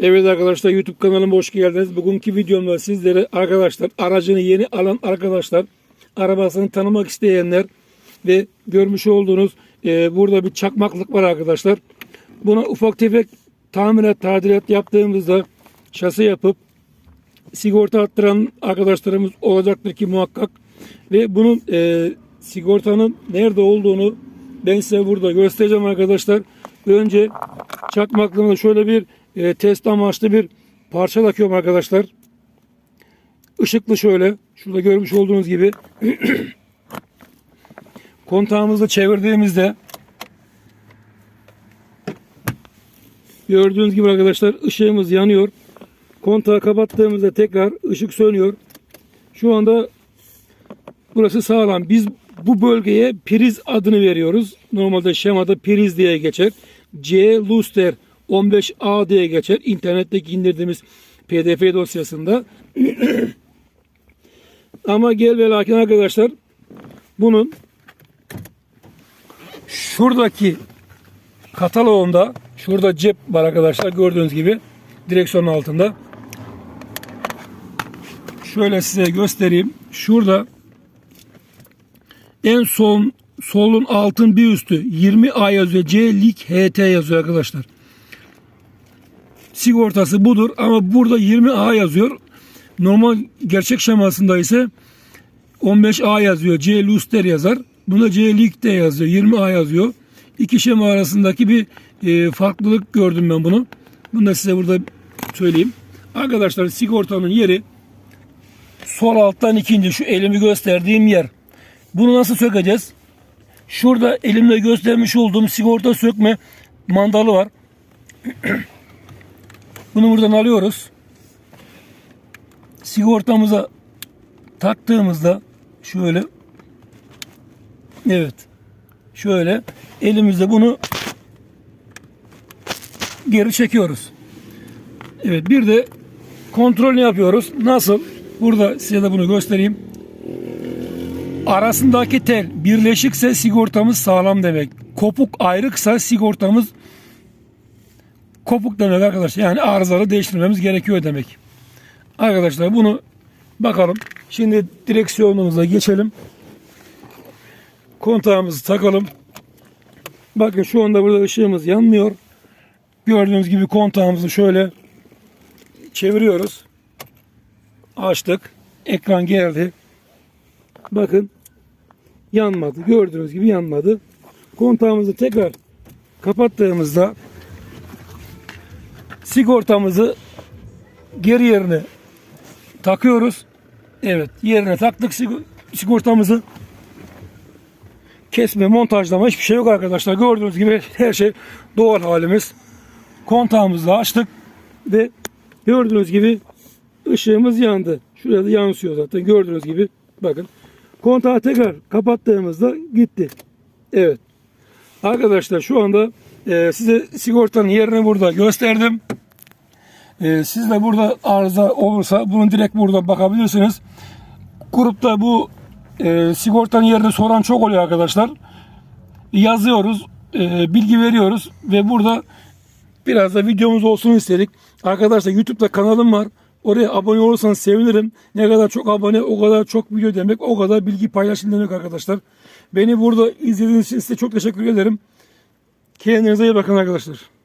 Evet arkadaşlar YouTube kanalıma hoş geldiniz. Bugünkü videomda sizlere arkadaşlar aracını yeni alan arkadaşlar arabasını tanımak isteyenler ve görmüş olduğunuz e, burada bir çakmaklık var arkadaşlar. Buna ufak tefek tamirat tadilat yaptığımızda şasi yapıp sigorta attıran arkadaşlarımız olacaktır ki muhakkak ve bunun e, sigortanın nerede olduğunu ben size burada göstereceğim arkadaşlar. Önce çakmaklığına şöyle bir e, test amaçlı bir parça takıyorum arkadaşlar. Işıklı şöyle. Şurada görmüş olduğunuz gibi. Kontağımızı çevirdiğimizde gördüğünüz gibi arkadaşlar ışığımız yanıyor. Kontağı kapattığımızda tekrar ışık sönüyor. Şu anda burası sağlam. Biz bu bölgeye priz adını veriyoruz. Normalde şemada priz diye geçer. C Luster 15A diye geçer. İnternetteki indirdiğimiz PDF dosyasında. Ama gel ve lakin arkadaşlar bunun şuradaki kataloğunda şurada cep var arkadaşlar gördüğünüz gibi direksiyonun altında. Şöyle size göstereyim. Şurada en son solun altın bir üstü 20A yazıyor. C lig HT yazıyor arkadaşlar. Sigortası budur ama burada 20A yazıyor. Normal gerçek şemasında ise 15A yazıyor. C Luster yazar. Bunda C Lig de yazıyor. 20A yazıyor. İki şema arasındaki bir e, farklılık gördüm ben bunu. Bunu da size burada söyleyeyim. Arkadaşlar sigortanın yeri sol alttan ikinci şu elimi gösterdiğim yer. Bunu nasıl sökeceğiz? Şurada elimle göstermiş olduğum sigorta sökme mandalı var. Bunu buradan alıyoruz. Sigortamıza taktığımızda şöyle evet şöyle elimizde bunu geri çekiyoruz. Evet bir de kontrolünü yapıyoruz. Nasıl? Burada size de bunu göstereyim. Arasındaki tel birleşikse sigortamız sağlam demek. Kopuk ayrıksa sigortamız kopuk demek arkadaşlar. Yani arızalı değiştirmemiz gerekiyor demek. Arkadaşlar bunu bakalım. Şimdi direksiyonumuza geçelim. Kontağımızı takalım. Bakın şu anda burada ışığımız yanmıyor. Gördüğünüz gibi kontağımızı şöyle çeviriyoruz. Açtık. Ekran geldi. Bakın yanmadı. Gördüğünüz gibi yanmadı. Kontağımızı tekrar kapattığımızda sigortamızı geri yerine takıyoruz. Evet yerine taktık sig- sigortamızı. Kesme, montajlama hiçbir şey yok arkadaşlar. Gördüğünüz gibi her şey doğal halimiz. Kontağımızı açtık ve gördüğünüz gibi ışığımız yandı. Şurada da yansıyor zaten gördüğünüz gibi. Bakın. Kontağı tekrar kapattığımızda gitti. Evet. Arkadaşlar şu anda e, size sigortanın yerini burada gösterdim. E, siz de burada arıza olursa bunu direkt burada bakabilirsiniz. Grupta bu e, sigortanın yerini soran çok oluyor arkadaşlar. Yazıyoruz, e, bilgi veriyoruz ve burada biraz da videomuz olsun istedik. Arkadaşlar YouTube'da kanalım var. Oraya abone olursanız sevinirim. Ne kadar çok abone o kadar çok video demek. O kadar bilgi paylaşın demek arkadaşlar. Beni burada izlediğiniz için size çok teşekkür ederim. Kendinize iyi bakın arkadaşlar.